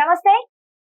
నమస్తే.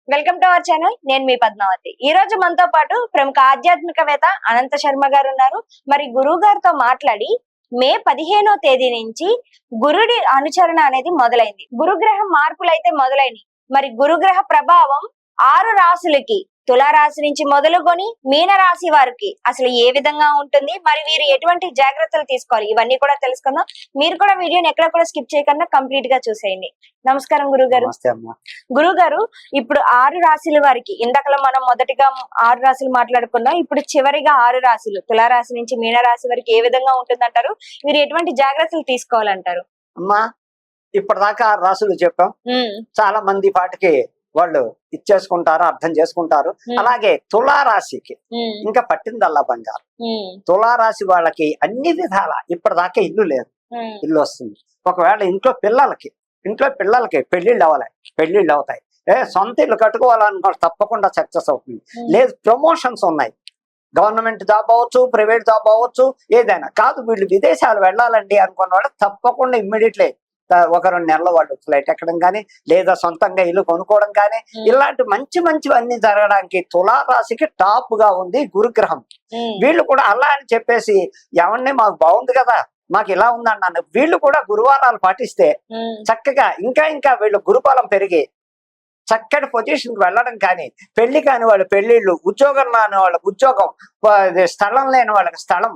Welcome to our channel నేను మీ పద్మావతి. ఈ రోజు మనతో పాటు ప్రముఖ ఆధ్యాత్మికవేత్త అనంత శర్మ గారు ఉన్నారు. మరి గురువు గారితో మాట్లాడి మే పదిహేనో తేదీ నుంచి గురుడి అనుచరణ అనేది మొదలైంది. గురుగ్రహం మార్పులు అయితే మొదలైనవి మరి గురుగ్రహ ప్రభావం ఆరు రాసులకి తులారాశి నుంచి మొదలుకొని మీన రాశి వారికి అసలు ఏ విధంగా ఉంటుంది? మరి వీరు ఎటువంటి జాగ్రత్తలు తీసుకోవాలి? ఇవన్నీ కూడా తెలుసుకుందాం. మీరు కూడా వీడియోని ఎక్కడ కూడా స్కిప్ చేయకుండా కంప్లీట్గా చూసేయండి. నమస్కారం గురువు గారు నమస్తే అమ్మా. గురువు గారు ఇప్పుడు ఆరు రాశుల వారికి ఇందాకలో మనం మొదటిగా ఆరు రాశులు మాట్లాడుకున్నాం. ఇప్పుడు చివరిగా ఆరు రాశులు తులారాశి నుంచి మీనరాశి వరకు ఏ విధంగా ఉంటుందంటారు? మీరు ఎటువంటి జాగ్రత్తలు తీసుకోవాలంటారు? అమ్మా ఇప్పటిదాకా ఆరు రాసులు చెప్పాం. చాలా మంది పాటికి వాళ్ళు ఇచ్చేసుకుంటారు అర్థం చేసుకుంటారు. అలాగే తులారాశికి ఇంకా పట్టిందల్లా బంగారు. తులారాశి వాళ్ళకి అన్ని విధాల ఇప్పటిదాకా ఇల్లు లేదు. ఇల్లు వస్తుంది. ఒకవేళ ఇంట్లో పిల్లలకి ఇంట్లో పిల్లలకి పెళ్ళిళ్ళు అవ్వాలి పెళ్ళిళ్ళు అవుతాయి. ఏ సొంత ఇల్లు కట్టుకోవాలనుకో తప్పకుండా సక్సెస్ అవుతుంది. లేదు ప్రమోషన్స్ ఉన్నాయి. గవర్నమెంట్ జాబ్ అవ్వచ్చు ప్రైవేట్ జాబ్ అవ్వచ్చు ఏదైనా కాదు వీళ్ళు విదేశాలు వెళ్ళాలండి అనుకున్న వాళ్ళు తప్పకుండా ఇమ్మీడియట్లీ ఒక రెండు నెలల వాళ్ళు ఫ్లైట్ ఎక్కడం కానీ లేదా సొంతంగా ఇల్లు కొనుక్కోవడం కానీ ఇలాంటి మంచి మంచివన్నీ జరగడానికి తులారాశికి టాప్గా ఉంది గురుగ్రహం. వీళ్ళు కూడా అలా అని చెప్పేసి ఎవరిని మాకు బాగుంది కదా మాకు ఇలా ఉందన్నాను వీళ్ళు కూడా గురువారాలు పాటిస్తే చక్కగా ఇంకా ఇంకా వీళ్ళు గురుబలం పెరిగి చక్కటి పొజిషన్కి వెళ్ళడం కానీ పెళ్ళి కాని వాళ్ళు పెళ్ళిళ్ళు ఉద్యోగం రాని వాళ్ళకి ఉద్యోగం స్థలం లేని వాళ్ళకి స్థలం?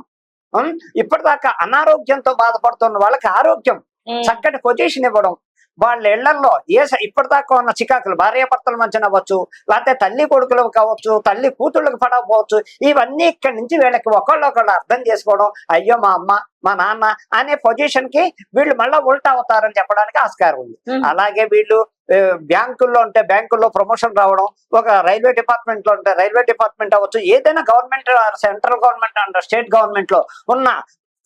ఇప్పటిదాకా అనారోగ్యంతో బాధపడుతున్న వాళ్ళకి ఆరోగ్యం చక్కటి పొజిషన్ ఇవ్వడం. వాళ్ళ ఇళ్ళలో ఏ ఇప్పటిదాకా ఉన్న చికాకులు భార్యాభర్తల మధ్యన అవ్వచ్చు లేకపోతే తల్లి కొడుకులకు కావచ్చు తల్లి కూతుళ్ళకి పడకపోవచ్చు ఇవన్నీ ఇక్కడి నుంచి వీళ్ళకి ఒకళ్ళు ఒకళ్ళు అర్థం చేసుకోవడం అయ్యో మా అమ్మ మా నాన్న అనే పొజిషన్కి వీళ్ళు మళ్ళీ ఉల్టా అవుతారని చెప్పడానికి ఆస్కారం ఉంది. అలాగే వీళ్ళు బ్యాంకుల్లో ఉంటే బ్యాంకుల్లో ప్రమోషన్ రావడం ఒక రైల్వే డిపార్ట్మెంట్లో ఉంటే రైల్వే డిపార్ట్మెంట్ అవ్వచ్చు ఏదైనా government central government and state గవర్నమెంట్లో ఉన్న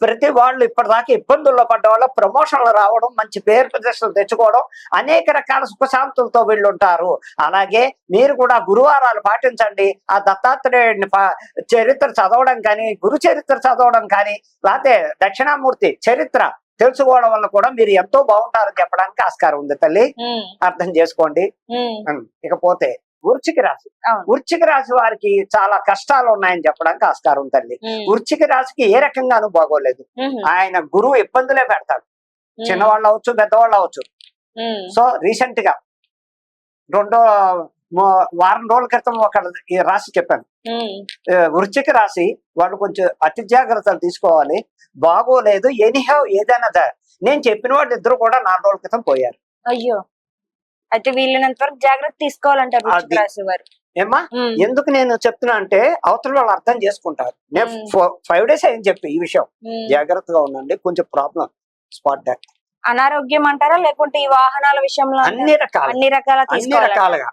ప్రతి వాళ్ళు ఇప్పటిదాకా ఇబ్బందుల్లో పడ్డ వాళ్ళ ప్రమోషన్లు రావడం మంచి పేరు ప్రతిష్టలు తెచ్చుకోవడం అనేక రకాల సుఖశాంతులతో వీళ్ళు ఉంటారు అలాగే మీరు కూడా గురువారాలు పాటించండి. ఆ దత్తాత్రేయుడిని చరిత్ర చదవడం కానీ గురు చరిత్ర చదవడం కానీ లేకపోతే దక్షిణామూర్తి చరిత్ర తెలుసుకోవడం వల్ల కూడా మీరు ఎంతో బాగుంటారని చెప్పడానికి ఆస్కారం ఉంది తల్లి. అర్థం చేసుకోండి. ఇకపోతే వృచ్చిక రాశి. వృచ్చిక రాశి వారికి చాలా కష్టాలు ఉన్నాయని చెప్పడానికి ఆస్కారం తల్లి. వృచ్చిక రాశికి ఏ రకంగానూ బాగోలేదు. ఆయన గురువు ఇబ్బందులే పెడతాడు. చిన్నవాళ్ళు అవచ్చు పెద్దవాళ్ళు అవచ్చు సో రీసెంట్గా రెండో వారం రోజుల క్రితం ఒక రాశి చెప్పాను. వృశ్చిక రాశి వాళ్ళు కొంచెం అతి జాగ్రత్తలు తీసుకోవాలి. బాగోలేదు. ఎనీహౌ ఏదైనా నేను చెప్పిన వాళ్ళు ఇద్దరు కూడా నాలుగు రోజుల క్రితం పోయారు. అయ్యో. అయితే వీళ్ళనంత వరకు జాగ్రత్త తీసుకోవాలంటారు వృశ్చిక అది. రాశి వారు. ఏమ్మా? ఉమ్, ఎందుకు నేను చెప్తున్నా అంటే అవతల వాళ్ళు అర్థం చేసుకుంటారు. నేను. ఫైవ్ డేస్ అయింది చెప్పి ఈ విషయం. జాగ్రత్తగా ఉండండి కొంచెం ప్రాబ్లం స్పాట్ అనారోగ్యం అంటారా? లేకుంటే ఈ వాహనాల విషయంలో? అన్ని రకాల అన్ని రకాల అన్ని రకాలుగా.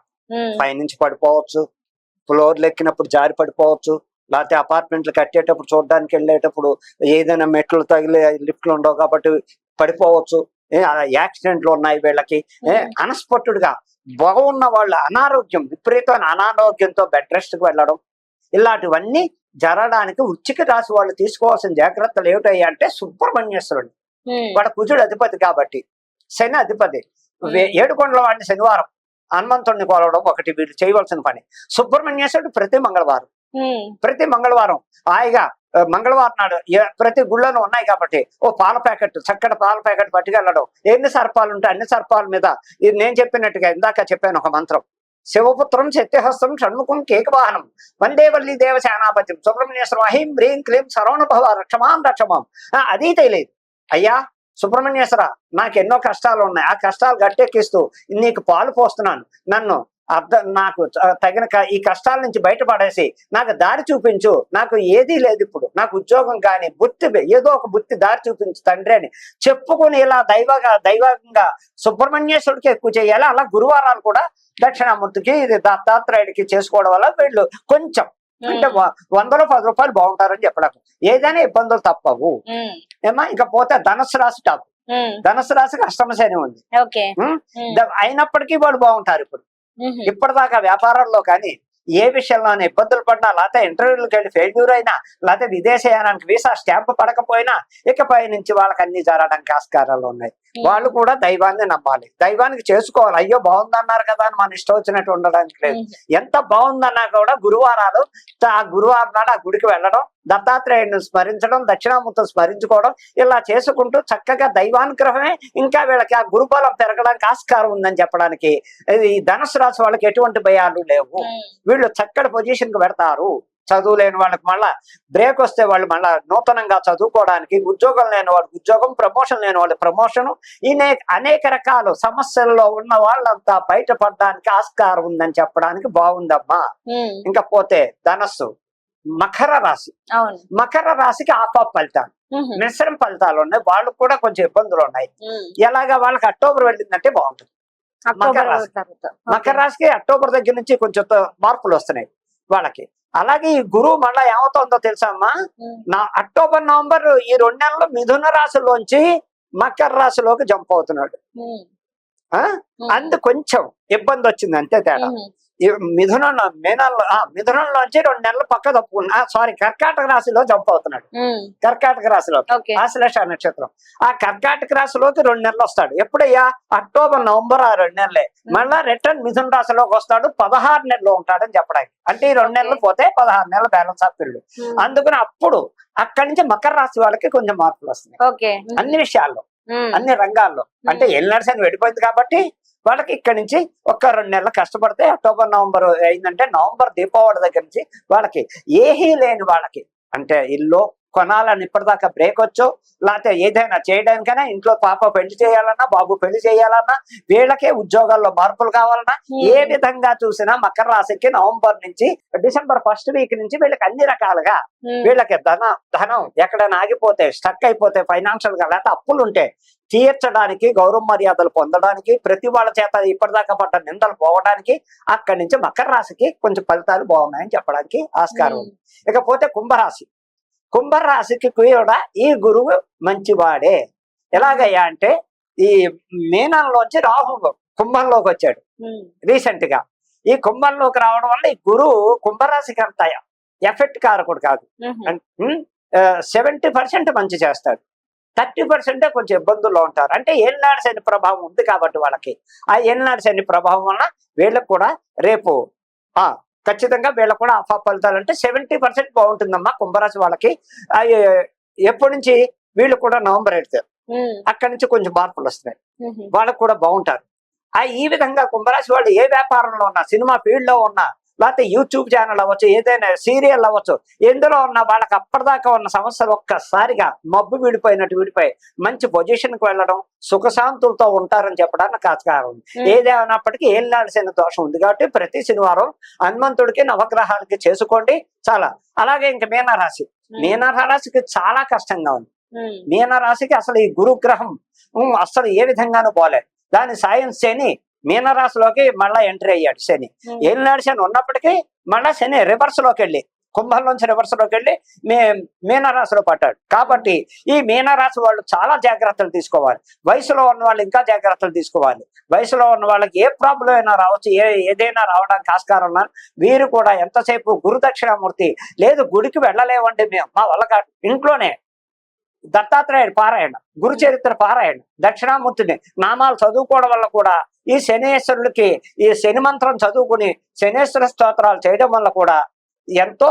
పైనుంచి పడిపోవచ్చు ఫ్లోర్లు ఎక్కినప్పుడు జారి పడిపోవచ్చు లేకపోతే అపార్ట్మెంట్లు కట్టేటప్పుడు చూడడానికి వెళ్ళేటప్పుడు ఏదైనా మెట్లు తగిలి లిఫ్ట్లు ఉండవు కాబట్టి పడిపోవచ్చు. యాక్సిడెంట్లు ఉన్నాయి వీళ్ళకి. ఏ, అన్ఎక్స్పెక్టెడ్గా బాగున్న వాళ్ళ అనారోగ్యం విపరీతమైన అనారోగ్యంతో బెడ్ రెస్ట్కి వెళ్ళడం ఇలాంటివన్నీ జరగడానికి ఉచ్చిక రాసి వాళ్ళు తీసుకోవాల్సిన జాగ్రత్తలు ఏమిటాయి అంటే సుబ్రహ్మణ్యేశ్వరుడు. వాడు కుజుడు అధిపతి కాబట్టి శని అధిపతి. ఏడుకొండల వాడిని శనివారం హనుమంతుడిని కొలవడం ఒకటి వీళ్ళు చేయవలసిన పని. సుబ్రహ్మణ్యేశ్వరుడు ప్రతి మంగళవారం. ప్రతి మంగళవారం హాయిగా మంగళవారం నాడు ప్రతి గుళ్ళను ఉన్నాయి కాబట్టి ఓ పాల ప్యాకెట్ చక్కటి పాల ప్యాకెట్ పట్టుకెళ్ళడం. ఎన్ని సర్పాలు ఉంటాయి అన్ని సర్పాల మీద ఇది నేను చెప్పినట్టుగా ఇందాక చెప్పాను ఒక మంత్రం. శివపుత్రం శక్తిహస్తం షణ్ముఖం కేకవాహనం. వందేవల్లి దేవ సేనాపత్యం సుబ్రహ్మణ్యేశ్వరం అహీం హ్రీం క్లీం సరవణభవ రక్షమాం రక్షమాం. ఆ, అది తెలియదు. అయ్యా సుబ్రహ్మణ్యేశ్వర నాకు ఎన్నో కష్టాలు ఉన్నాయి. ఆ కష్టాలు గట్టెక్కిస్తూ నీకు పాలు పోస్తున్నాను. నన్ను అర్థం నాకు తగిన ఈ కష్టాల నుంచి బయటపడేసి నాకు దారి చూపించు. నాకు ఏదీ లేదు ఇప్పుడు. నాకు ఉద్యోగం కానీ బుద్ధి ఏదో ఒక బుద్ధి దారి చూపించు తండ్రి అని చెప్పుకుని ఇలా దైవగా దైవంగా సుబ్రహ్మణ్యేశ్వరుడికి ఎక్కువ చేయాలి? అలా గురువారాలు కూడా దక్షిణామూర్తికి ఇది దత్తాత్రేయుడికి చేసుకోవడం వల్ల వీళ్ళు కొంచెం అంటే వందలో పది రూపాయలు బాగుంటారని చెప్పడం ఏదైనా ఇబ్బందులు తప్పవు. ఏమా? ఇంకా పోతే ధనుసు రాశి టాప్. ధనుసు రాశికి అష్టమ శని ఉంది. అయినప్పటికీ వాళ్ళు బాగుంటారు ఇప్పుడు. ఇప్పటిదాకా వ్యాపారాల్లో కానీ ఏ విషయంలోనే ఇబ్బందులు పడినా లేకపోతే ఇంటర్వ్యూలకు వెళ్ళి ఫెయిల్యూర్ అయినా లేకపోతే విదేశయానానికి వీసా స్టాంప్ పడకపోయినా ఇకపై నుంచి వాళ్ళకి అన్ని జరగడానికి ఆస్కారాలు ఉన్నాయి. వాళ్ళు కూడా దైవాన్ని నమ్మాలి. దైవానికి చేసుకోవాలి. అయ్యో బాగుందన్నారు కదా అని మన ఇష్టం వచ్చినట్టు ఉండడానికి లేదు. ఎంత బాగుందన్నా కూడా గురువారాలు ఆ గురువారం నాడు ఆ గుడికి వెళ్ళడం దత్తాత్రేయుడిని స్మరించడం దక్షిణామూర్తిని స్మరించుకోవడం ఇలా చేసుకుంటూ చక్కగా దైవానుగ్రహమే ఇంకా వీళ్ళకి ఆ గురుబలం పెరగడానికి ఆస్కారం ఉందని చెప్పడానికి ఈ ధనుసు రాశి వాళ్ళకి ఎటువంటి భయాలు లేవు. వీళ్ళు చక్కటి పొజిషన్కి పెడతారు. చదువు లేని వాళ్ళకి మళ్ళా బ్రేక్ వస్తే వాళ్ళు మళ్ళా నూతనంగా చదువుకోవడానికి ఉద్యోగం లేని వాళ్ళకి ఉద్యోగం ప్రమోషన్ లేని వాళ్ళకి ప్రమోషన్ ఈ అనేక రకాల సమస్యల్లో ఉన్న వాళ్ళంతా బయటపడడానికి ఆస్కారం ఉందని చెప్పడానికి బాగుందమ్మా. ఇంకా పోతే ధనస్సు. మకర రాశి. మకర రాశికి ఆఫ్ ఆఫ్ ఫలితాలు. మిశ్రమ ఫలితాలు ఉన్నాయి వాళ్ళకు కూడా కొంచెం ఇబ్బందులు ఉన్నాయి. ఎలాగా వాళ్ళకి అక్టోబర్ వెళ్ళిందంటే బాగుంటుంది. అక్టోబర్ రాశి. మకర రాశికి అక్టోబర్ దగ్గర నుంచి కొంచెం మార్పులు వస్తున్నాయి వాళ్ళకి. అలాగే ఈ గురువు మళ్ళా ఏమవుతుందో తెలుసా అమ్మా? నా అక్టోబర్ నవంబర్ ఈ రెండు నెలలు మిథున రాశిలోంచి మకర రాశిలోకి జంప్ అవుతున్నాడు. అందు కొంచెం ఇబ్బంది వచ్చింది అంతే తేడా మిథునం మీనంలో ఆ, మిథునంలోంచి రెండు నెలలు పక్క తప్పుకున్నా సారీ కర్కాటక రాశిలో జంప్ అవుతున్నాడు. కర్కాటక రాశిలో. ఆశ్లేష నక్షత్రం. ఆ కర్కాటక రాశిలోకి రెండు నెలలు వస్తాడు. ఎప్పుడయ్యా? అక్టోబర్ నవంబర్ ఆ రెండు నెలలే. మళ్ళా రిటర్న్ మిథున రాశిలోకి వస్తాడు. పదహారు నెలలు ఉంటాడని చెప్పడానికి. అంటే ఈ రెండు నెలలు పోతే పదహారు నెలలు బ్యాలెన్స్ ఆఫ్ పీరియడ్ ఉమ్, అందుకని అప్పుడు అక్కడి నుంచి మకర రాశి వాళ్ళకి కొంచెం మార్పులు వస్తున్నాయి. అన్ని విషయాల్లో. అన్ని రంగాల్లో. అంటే ఎల్నర్స్ అని వెళ్ళిపోయింది కాబట్టి వాళ్ళకి ఇక్కడి నుంచి ఒక్క రెండు నెలలు కష్టపడితే అక్టోబర్ నవంబర్ అయిందంటే నవంబర్ దీపావళి దగ్గర నుంచి వాళ్ళకి ఏహీ లేని వాళ్ళకి. అంటే ఇల్లు కొనాలని ఇప్పటిదాకా బ్రేక్ వచ్చో లేకపోతే ఏదైనా చేయడానికైనా ఇంట్లో పాప పెళ్ళి చేయాలన్నా బాబు పెళ్ళి చేయాలన్నా వీళ్ళకే ఉద్యోగాల్లో మార్పులు కావాలన్నా ఏ విధంగా చూసినా మకర రాశికి నవంబర్ నుంచి డిసెంబర్ ఫస్ట్ వీక్ నుంచి వీళ్ళకి అన్ని రకాలుగా ఉమ్, వీళ్ళకి ధన ధనం ఎక్కడైనా ఆగిపోతే స్టక్ అయిపోతే ఫైనాన్షియల్గా లేకపోతే అప్పులు ఉంటే తీర్చడానికి గౌరవ మర్యాదలు పొందడానికి ప్రతి వాళ్ళ చేత ఇప్పటిదాకా పడ్డ నిందలు పోవడానికి అక్కడి నుంచి మకర రాశికి కొంచెం ఫలితాలు బాగున్నాయని చెప్పడానికి ఆస్కారం ఉంది. ఇకపోతే కుంభరాశి. కుంభరాశికి కూడా ఈ గురువు మంచివాడే. ఎలాగయ్యా అంటే ఈ మీనంలోంచి రాహు కుంభంలోకి వచ్చాడు రీసెంట్గా ఈ కుంభంలోకి రావడం వల్ల ఈ గురువు కుంభరాశికి అంత ఎఫెక్ట్ కారకుడు కాదు. సెవెంటీ పర్సెంట్ మంచి చేస్తాడు. థర్టీ పర్సెంటే కొంచెం ఇబ్బందుల్లో ఉంటారు. అంటే ఏళ్ళనాడు శని ప్రభావం ఉంది కాబట్టి వాళ్ళకి. ఆ ఏళ్ళనాడు శని ప్రభావం వలన వీళ్ళకి కూడా రేపు ఆ ఖచ్చితంగా వీళ్ళకి కూడా ఆఫా ఫలితాలు అంటే సెవెంటీ పర్సెంట్ బాగుంటుందమ్మా కుంభరాశి వాళ్ళకి. ఎప్పటి నుంచి వీళ్ళు కూడా నవంబర్ ఎడతారు అక్కడి నుంచి కొంచెం మార్పులు వస్తున్నాయి. వాళ్ళకు కూడా బాగుంటారు. ఆ ఈ విధంగా కుంభరాశి వాళ్ళు ఏ వ్యాపారంలో ఉన్నా సినిమా ఫీల్డ్లో ఉన్నా లేకపోతే యూట్యూబ్ ఛానల్ అవ్వచ్చు ఏదైనా సీరియల్ అవ్వచ్చు ఎందులో ఉన్న వాళ్ళకి అప్పటిదాకా ఉన్న సమస్యలు ఒక్కసారిగా మబ్బు విడిపోయినట్టు విడిపోయి మంచి పొజిషన్కి వెళ్ళడం సుఖశాంతులతో ఉంటారని చెప్పడానికి ఆస్కారం ఉంది. ఏదేమైనప్పటికీ ఏళ్ళాల్సిన దోషం ఉంది కాబట్టి ప్రతి శనివారం హనుమంతుడికి నవగ్రహాలకి చేసుకోండి చాలా. అలాగే ఇంక మీనరాశి. మీనరాశికి చాలా కష్టంగా ఉంది. మీనరాశికి అసలు ఈ గురుగ్రహం అసలు ఏ విధంగానూ పోలే దాని సాయం శని మీనరాశిలోకి మళ్ళా ఎంట్రీ అయ్యాడు శని. ఏలినాడు శని ఉన్నప్పటికీ మళ్ళా శని రివర్స్లోకి వెళ్ళి కుంభం నుంచి రివర్స్లోకి వెళ్ళి మే మీనరాశిలో పట్టాడు కాబట్టి ఈ మీనరాశి వాళ్ళు చాలా జాగ్రత్తలు తీసుకోవాలి. వయసులో ఉన్న వాళ్ళు ఇంకా జాగ్రత్తలు తీసుకోవాలి. వయసులో ఉన్న వాళ్ళకి ఏ ప్రాబ్లం అయినా రావచ్చు ఏ ఏదైనా రావడానికి ఆస్కారం ఉన్నా వీరు కూడా ఎంతసేపు గురు దక్షిణామూర్తి లేదు గుడికి వెళ్ళలేవండి మేము మా వల్ల ఇంట్లోనే దత్తాత్రేయుడు పారాయణ గురు చరిత్ర పారాయణ దక్షిణామూర్తిని నామాలు చదువుకోవడం వల్ల కూడా ఈ శనేశ్వరుడికి ఈ శని మంత్రం చదువుకుని శనేశ్వర స్తోత్రాలు చేయడం వల్ల కూడా ఎంతో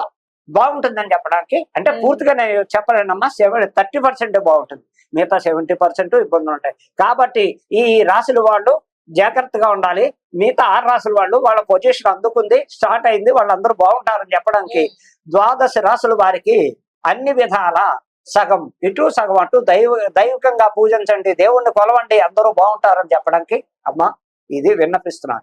బాగుంటుందని చెప్పడానికి అంటే. పూర్తిగా నేను చెప్పలేనమ్మా సెవెన్ థర్టీ పర్సెంట్ బాగుంటుంది. మిగతా సెవెంటీ పర్సెంట్ ఇబ్బందులు ఉంటాయి. కాబట్టి ఈ రాశుల వాళ్ళు జాగ్రత్తగా ఉండాలి. మిగతా ఆరు రాసుల వాళ్ళు వాళ్ళ పొజిషన్ అందుకుంది స్టార్ట్ అయింది వాళ్ళందరూ బాగుంటారని చెప్పడానికి ద్వాదశ రాసుల వారికి అన్ని విధాల సగం ఇటు సగం అటు దైవ దైవికంగా పూజించండి దేవుణ్ణి కొలవండి అందరూ బాగుంటారని చెప్పడానికి. అమ్మా ఇది విన్నపిస్తున్నాను.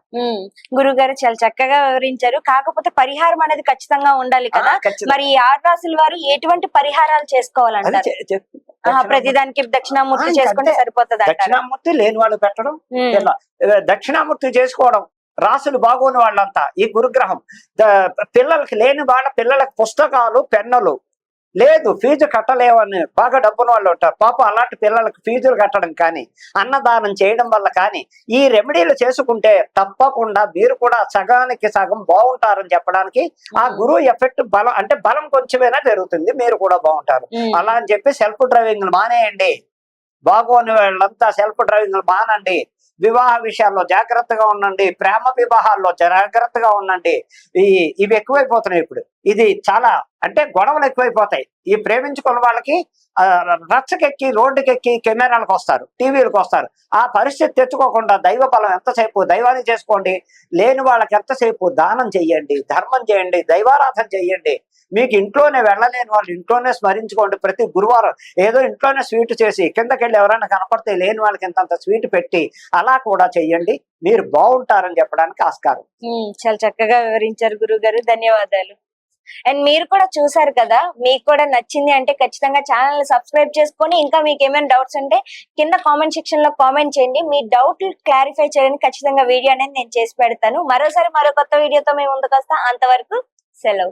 గురువు గారు చాలా చక్కగా వివరించారు. కాకపోతే పరిహారం అనేది ఖచ్చితంగా ఉండాలి కదా. మరి ఆరు రాసుల వారు ఎటువంటి పరిహారాలు అది చేసుకోవాలంటారు చె- చె- ఆహా, ప్రతిదానికి దక్షిణామూర్తి చేసుకుంటే. సరిపోతుంది దక్షిణామూర్తి లేని వాళ్ళు పెట్టడం దక్షిణామూర్తి చేసుకోవడం రాసులు బాగోని వాళ్ళంతా ఈ గురుగ్రహం. పిల్లలకి లేని వాళ్ళ పిల్లలకి పుస్తకాలు పెన్నులు లేదు ఫీజు కట్టలేవని బాగా డబ్బున వాళ్ళు ఉంటారు. పాపం అలాంటి పిల్లలకు ఫీజులు కట్టడం కానీ అన్నదానం చేయడం వల్ల కానీ ఈ రెమెడీలు చేసుకుంటే తప్పకుండా మీరు కూడా సగానికి సగం బాగుంటారని చెప్పడానికి ఆ గురువు ఎఫెక్ట్ బలం అంటే బలం కొంచెమైనా పెరుగుతుంది మీరు కూడా బాగుంటారు. అలా అని చెప్పి సెల్ఫ్ డ్రైవింగ్ మానేయండి. బాగోని వాళ్ళంతా సెల్ఫ్ డ్రైవింగ్ మానండి. వివాహ విషయాల్లో జాగ్రత్తగా ఉండండి. ప్రేమ వివాహాల్లో జాగ్రత్తగా ఉండండి. ఈ ఇవి ఎక్కువైపోతున్నాయి ఇప్పుడు. ఇది చాలా అంటే గొడవలు ఎక్కువైపోతాయి. ఈ ప్రేమించుకున్న వాళ్ళకి రచ్చకెక్కి రోడ్డుకెక్కి కెమెరాలకు వస్తారు టీవీలకు వస్తారు. ఆ పరిస్థితి తెచ్చుకోకుండా దైవ బలం ఎంతసేపు దైవాన్ని చేసుకోండి లేని వాళ్ళకి ఎంతసేపు దానం చేయండి ధర్మం చేయండి దైవారాధన చేయండి మీకు ఇంట్లోనే వెళ్ళలేని వాళ్ళు ఇంట్లోనే స్మరించుకోండి. ప్రతి గురువారం ఏదో ఇంట్లోనే స్వీట్ చేసి కిందకెళ్ళి ఎవరైనా కనపడితే లేని వాళ్ళకి ఇంతంత స్వీట్ పెట్టి అలా కూడా చెయ్యండి. మీరు బాగుంటారని చెప్పడానికి ఆస్కారం. చాలా చక్కగా వివరించారు గురువు గారు ధన్యవాదాలు. అండ్ మీరు కూడా చూసారు కదా మీకు కూడా నచ్చింది అంటే ఖచ్చితంగా ఛానల్ సబ్స్క్రైబ్ చేసుకొని ఇంకా మీకు ఏమైనా డౌట్స్ ఉంటే కింద కామెంట్ సెక్షన్లో కామెంట్ చేయండి. మీ డౌట్ క్లారిఫై చేయడానికి ఖచ్చితంగా వీడియో అనేది నేను చేసి పెడతాను. మరోసారి మరో కొత్త వీడియోతో మేము ముందుకు వస్తాం. అంతవరకు సెలవు.